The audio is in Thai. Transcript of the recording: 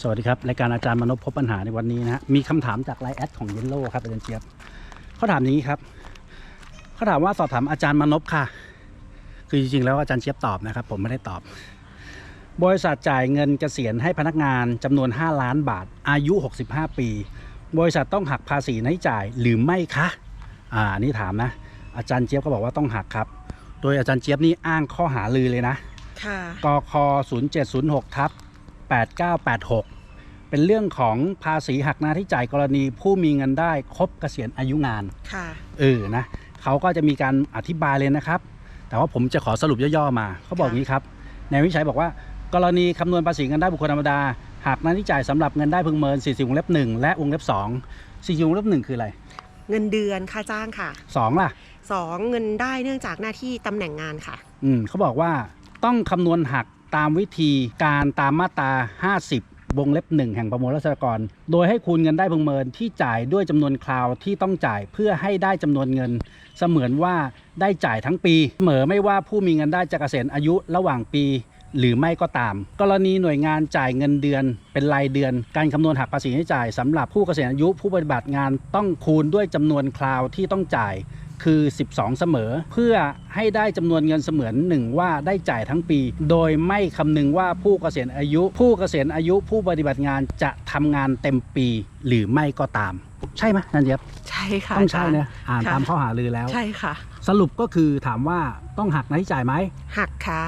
สวัสดีครับรายการอาจารย์มนพพบปัญหาในวันนี้นะฮะมีคำถามจากไลน์แอดของเยนโลครับอาจารย์เจี๊ยบเขาถามอย่างนี้ครับเขาถามว่าสอบถามอาจารย์มนพค่ะ คือจริงๆแล้วอาจารย์เจี๊ยบตอบนะครับ ผมไม่ได้ตอบ บริษัทจ่ายเงินเกษียณให้พนักงานจำนวน 5 ล้านบาท อายุ 65 ปี บริษัทต้องหักภาษีในจ่ายหรือไม่คะอ่าอันนี่ถามนะ อาจารย์เจี๊ยบก็บอกว่าต้องหักครับ โดยอาจารย์เจี๊ยบนี่อ้างข้อหาลือเลยนะค่ะกค0706ทับ 8986 เป็นเรื่องของภาษีหักหน้าที่จ่ายกรณีผู้มีเงินได้ครบเกษียณอายุงานค่ะเออนะเขาก็จะมีการอธิบายเลยนะครับ แต่ว่าผมจะขอสรุปย่อๆมาเขาบอกค่ะอย่างนี้ครับในวิจัยบอกว่ากรณีคำนวณภาษีเงินได้บุคคลธรรมดาหักหน้าที่จ่ายสำหรับเงินได้พึงเมิน 40วงเล็บ1และวงเล็บ2 40วงเล็บ1คืออะไร เงินเดือนค่าจ้างค่ะ 2 ล่ะสองเงินได้เนื่องจากหน้าที่ตำแหน่งงานค่ะ อืมเขาบอกว่าต้องคำนวณหัก ตามวิธีการตามมาตรา 50 วงเล็บ 1 แห่งประมวลรัษฎากร โดยให้คูณเงินได้พึงเมินที่จ่ายด้วยจำนวนคราวที่ต้องจ่ายเพื่อให้ได้จำนวนเงิน เสมือนว่าได้จ่ายทั้งปีเสมอไม่ว่าผู้มีเงินได้จะเกษียณอายุระหว่างปีหรือไม่ก็ตาม กรณีหน่วยงานจ่ายเงินเดือน เป็นรายเดือน การคำนวณหักภาษีที่จ่ายสำหรับผู้เกษียณอายุผู้ปฏิบัติงานต้องคูณด้วยจำนวนคราวที่ต้องจ่าย คือ 12 เสมอ เพื่อให้ได้จำนวนเงินเสมือนหนึ่งว่าได้จ่ายทั้งปี โดยไม่คำนึงว่าผู้เกษียณอายุ ผู้เกษียณอายุผู้ปฏิบัติงานจะทำงานเต็มปีหรือไม่ก็ตาม ใช่ไหมนันเจี๊ยบใช่ค่ะต้องใช่าจารย์นะอ่านค่ะตามข้อหาลือแล้ว ใช่ค่ะ สรุปก็คือถามว่าต้องหักหน้าที่จ่ายไหมหักค่ะ